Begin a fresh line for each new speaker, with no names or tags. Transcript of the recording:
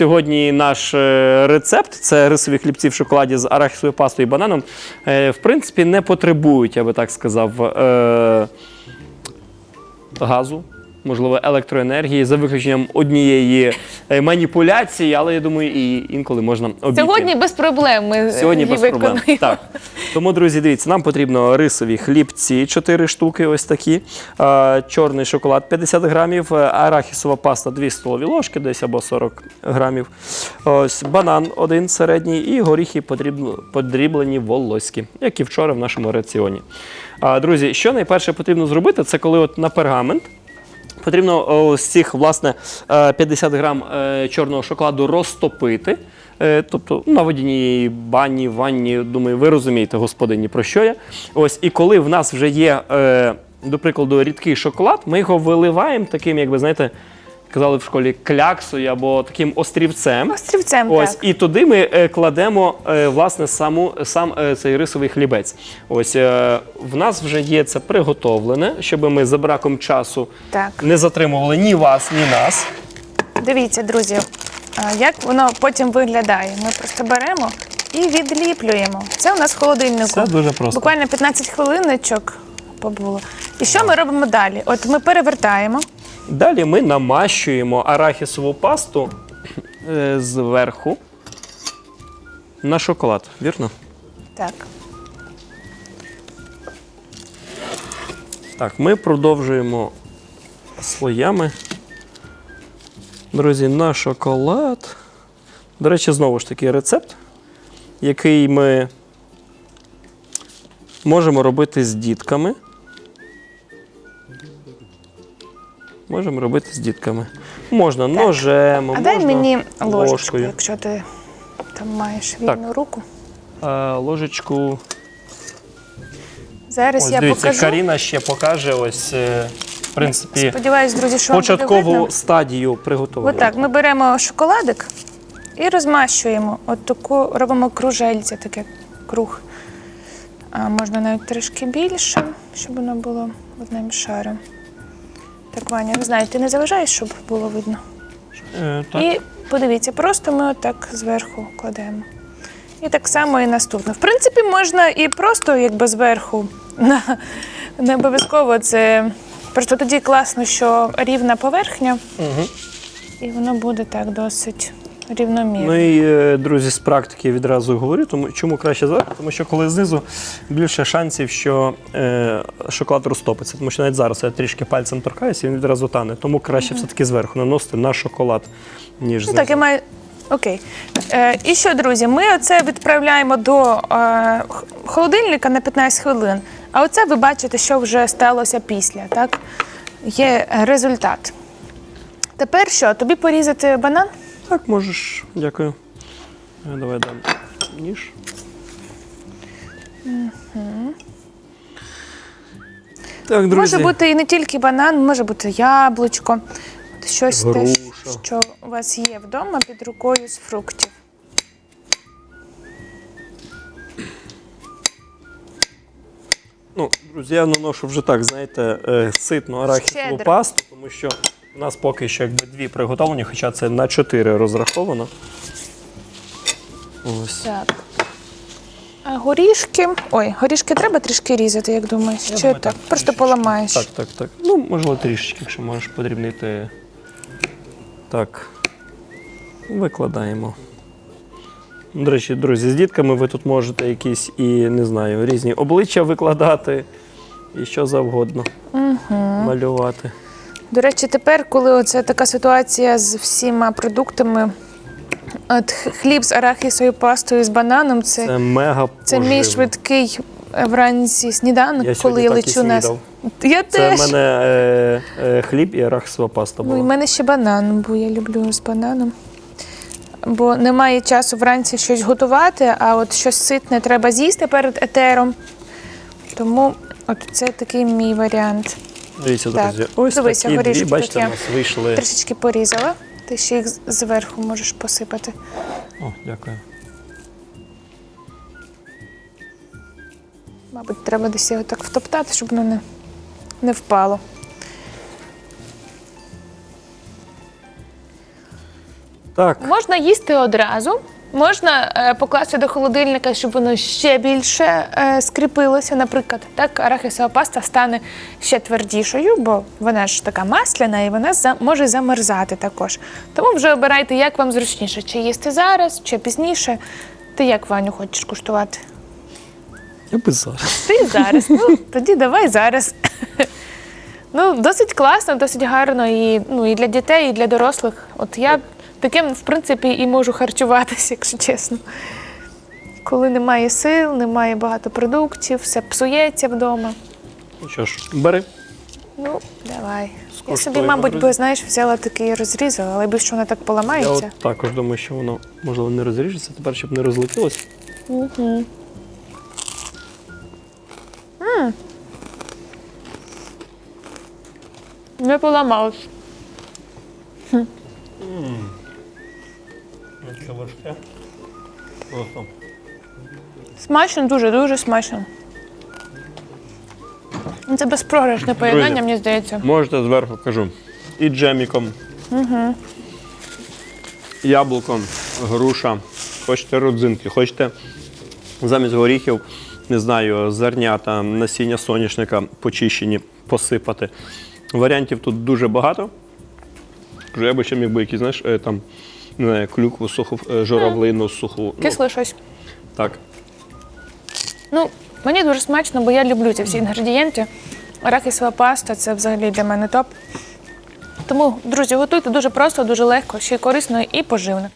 сьогодні наш е, рецепт це рисові хлібці в шоколаді з арахісовою пастою і бананом. Е, в принципі, не потребують, я би так сказав, е, газу. Можливо, електроенергії за виключенням однієї е, маніпуляції, але я думаю, і інколи можна обійти.
Сьогодні без проблем ми
Сьогодні
її
без проблем.
виконуємо.
Так. Тому, друзі, дивіться, нам потрібно рисові хлібці 4 штуки, ось такі. Е, Чорний шоколад 50 грамів, е, арахісова паста 2 столові ложки, десь або 40 грамів. Ось банан один середній і горіхи подріблені волоські, як і вчора в нашому раціоні. А, Друзі, що найперше потрібно зробити, це коли от на пергамент. Потрібно о, з цих власне е, 50 грам е, чорного шоколаду розтопити. Е, Тобто на водяній бані, ванні, думаю, ви розумієте, господині, про що я. Ось, і коли в нас вже є, е, до прикладу, рідкий шоколад, ми його виливаємо таким, як ви знаєте, казали в школі, кляксою або таким острівцем.
Острівцем,
Ось,
так.
і туди ми е, кладемо е, власне саму, сам е, цей рисовий хлібець. Ось е, в нас вже є це приготовлене, щоб ми за браком часу
Так.
не затримували ні вас, ні нас.
Дивіться, друзі, а, як воно потім виглядає. Ми просто беремо і відліплюємо. Це у нас в холодильнику.
Це дуже просто.
Буквально 15 хвилиночок побуло. І що ми робимо далі? От ми перевертаємо.
Далі ми намащуємо арахісову пасту е, зверху на шоколад, вірно?
Так.
Так, ми продовжуємо слоями. Друзі, на шоколад. До речі, знову ж таки рецепт, який ми можемо робити з дітками. Можемо робити з дітками. Можна ножем,
А
можна
дай мені ложечку,
ложкою.
якщо ти там маєш вільну руку.
А, ложечку.
Зараз
Ось
я
дивіться,
покажу.
Каріна ще покаже ось, е, в принципі,
Сподіваюсь, друзі, що вам буде
початкову стадію приготування.
Отак, ми беремо шоколадик і розмащуємо. От таку робимо кружельця, таке круг. А можна навіть трішки більше, щоб воно було одним шаром. Так, Ваня, не знаю, ти не заважаєш, щоб було видно.
Е, так.
І подивіться, просто ми отак зверху кладемо. І так само і наступно. В принципі, можна і просто якби зверху. Не обов'язково це. Просто тоді класно, що рівна поверхня,
Угу.
і воно буде так досить рівномірно.
Ну і е, друзі, з практики відразу говорю, тому чому краще зверху? Тому що коли знизу більше шансів, що е, шоколад розтопиться. Тому що навіть зараз я трішки пальцем торкаюся, він відразу тане. Тому краще все-таки зверху наносити на шоколад, ніж
Ну
знизу.
так, я маю. Окей. Е, і що, друзі, ми оце відправляємо до е, холодильника на 15 хвилин. А оце ви бачите, що вже сталося після. Так? Є результат. Тепер що? Тобі порізати банан?
Так, можеш, дякую. Е, Давай дам ніж. Так, друзі.
Може бути і не тільки банан, може бути яблучко, щось те,
Груша.
що у вас є вдома під рукою з фруктів.
Ну, друзі, я наношу вже так, знаєте, е, ситну арахісову
Щедро.
пасту, тому що у нас поки що якби дві приготовлені, хоча це на чотири розраховано. Ось.
Так. А горішки. Ой, горішки треба трішки різати, як думаєш? Чи
думаю,
так?
так,
Просто
трішечки.
поламаєш.
Так, так, так. Ну, можливо, трішечки, якщо можеш подрібнити. Так. Викладаємо. До речі, друзі, з дітками ви тут можете якісь і не знаю, різні обличчя викладати і що завгодно малювати.
До речі, тепер, коли оце така ситуація з всіма продуктами, от хліб з арахісовою пастою з бананом, це,
Це мега
це мій
поживно.
швидкий е, вранці сніданок,
Я
коли
сьогодні
я
так і
лечу на.
снідав.
Я
Це
теж.
в мене е, е, хліб і арахісова паста
Ну, і в
була.
мене ще банан, бо я люблю з бананом. Бо немає часу вранці щось готувати, а от щось ситне треба з'їсти перед етером. Тому от це такий мій варіант.
Дивіться,
Так,
друзі. Ось
дивися,
такі дві,
горішки тут
бачите,
я
у нас вийшли.
Трішечки порізала. Ти ще їх зверху можеш посипати.
О, дякую.
Мабуть, треба десь його так втоптати, щоб воно не, не впало.
Так.
Можна їсти одразу. Можна е, покласти до холодильника, щоб воно ще більше е, скріпилося. Наприклад, так арахісова паста стане ще твердішою, бо вона ж така масляна і вона може замерзати також. Тому вже обирайте, як вам зручніше, чи їсти зараз, чи пізніше. Ти як Ваню хочеш куштувати?
Я би зараз.
Ти зараз. Ну тоді давай зараз. Ну, досить класно, досить гарно і, ну, і для дітей, і для дорослих. От я таким, в принципі, і можу харчуватися, якщо чесно. Коли немає сил, немає багато продуктів, все псується вдома.
Ну що ж, бери.
Ну, давай. Я собі, мабуть, би, знаєш, взяла такий і розрізала, але більше вона так
Я
поламається.
от також думаю, що воно можливо не розріжеться, тепер щоб не розлетілося.
Не поламалось.
Таке важке. Просто.
Смачно, дуже-дуже смачно. Ну, Це безпрограшне поєднання,
Друзі.
мені здається.
Можете зверху кажу. І джеміком. Угу. Яблуком, груша. Хочете родзинки, хочете замість горіхів, не знаю, зернята, насіння соняшника почищені, посипати. Варіантів тут дуже багато. Я би ще міг би якісь, знаєш, е, там, не клюкву, суху, е, журавлину, суху. Ну,
Кисле щось.
так.
Ну, мені дуже смачно, бо я люблю ці всі інгредієнти. Арахісова паста це взагалі для мене топ. Тому, друзі, готуйте дуже просто, дуже легко, ще й корисно і поживно.